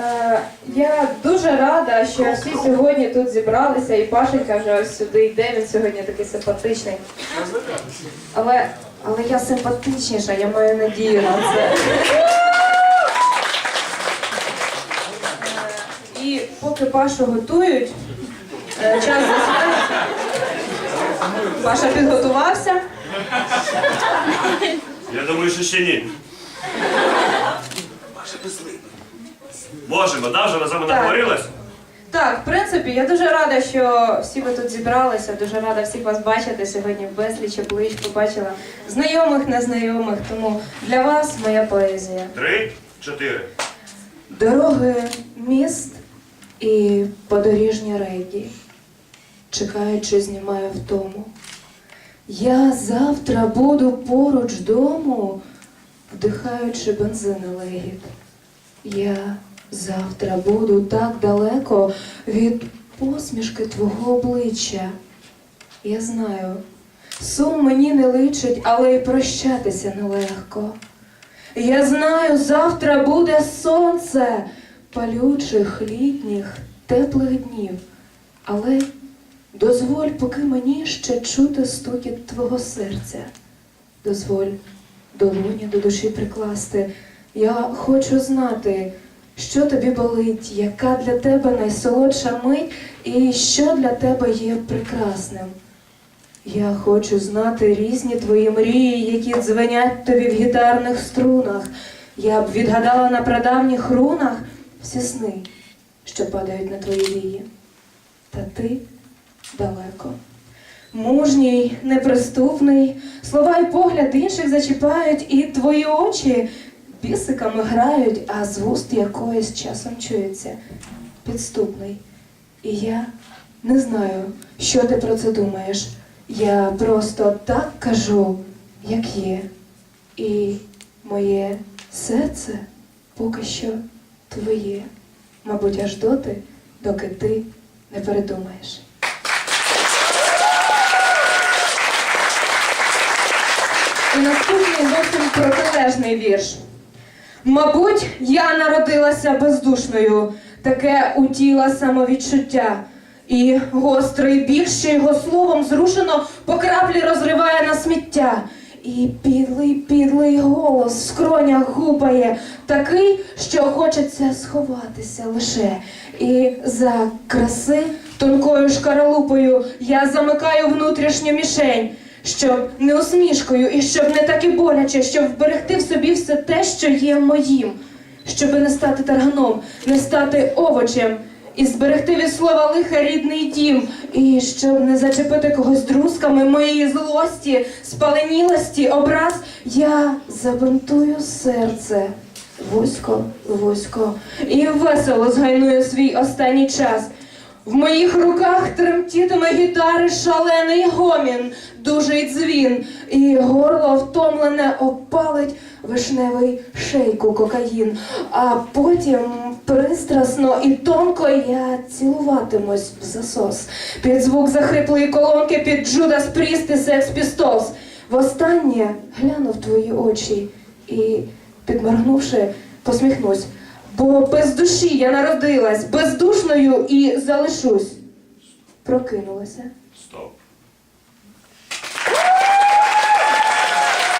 Е, Я дуже рада, що всі сьогодні тут зібралися, і Пашенька вже ось сюди йде, він сьогодні такий симпатичний. Але, але я симпатичніша, я маю надію на це. Е, І поки Пашу готують, е, час засвоїться. Паша підготувався. Я думаю, що ще ні. Можемо, да? Вже вами Так. наговорились? Так, в принципі, я дуже рада, що всі ви тут зібралися. Дуже рада всіх вас бачити сьогодні безліч облич побачила знайомих, незнайомих. Тому для вас моя поезія. Три, чотири. Дороги, міст і подоріжні рейки. Чекаючи, знімаю втому. Я завтра буду поруч дому, вдихаючи бензин і легіт. Я завтра буду так далеко від посмішки твого обличчя. Я знаю, сум мені не личить, але й прощатися нелегко. Я знаю, завтра буде сонце палючих літніх, теплих днів. Але дозволь, поки мені ще чути стукіт твого серця. Дозволь долоні до душі прикласти. Я хочу знати, що тобі болить, яка для тебе найсолодша мить, і що для тебе є прекрасним. Я хочу знати різні твої мрії, які дзвенять тобі в гітарних струнах. Я б відгадала на прадавніх рунах всі сни, що падають на твої вії. Та ти далеко. Мужній, неприступний, слова й погляд інших зачіпають, і твої очі бісиками грають, а з вуст якоїсь часом чується підступний. І я не знаю, що ти про це думаєш. Я просто так кажу, як є. І моє серце поки що твоє. Мабуть, аж доти, доки ти не передумаєш. І наступний зовсім протилежний вірш. Мабуть, я народилася бездушною, таке у тіла самовідчуття. І гострий біль, що його словом зрушено по краплі розриває на сміття. І підлий, підлий голос в скронях гупає, такий, що хочеться сховатися лише. І за краси тонкою шкаралупою я замикаю внутрішню мішень, щоб не усмішкою і щоб не так і боляче, щоб вберегти в собі все те, що є моїм, щоб не стати тарганом, не стати овочем. І зберегти від слова лиха рідний дім, і щоб не зачепити когось друзками моєї злості, спаленілості, образ, я забинтую серце вузько, вузько, і весело згайную свій останній час. В моїх руках тремтітиме гітари шалений гомін, дужий дзвін, і горло втомлене опалить вишневий шейку кокаїн. А потім пристрасно і тонко я цілуватимусь в засос. Під звук захриплої колонки, під Джудас Пріст Секс Пістолс. Востаннє гляну в твої очі і, підморгнувши, посміхнусь. Бо без душі я народилась, бездушною і залишусь. Прокинулася. Стоп.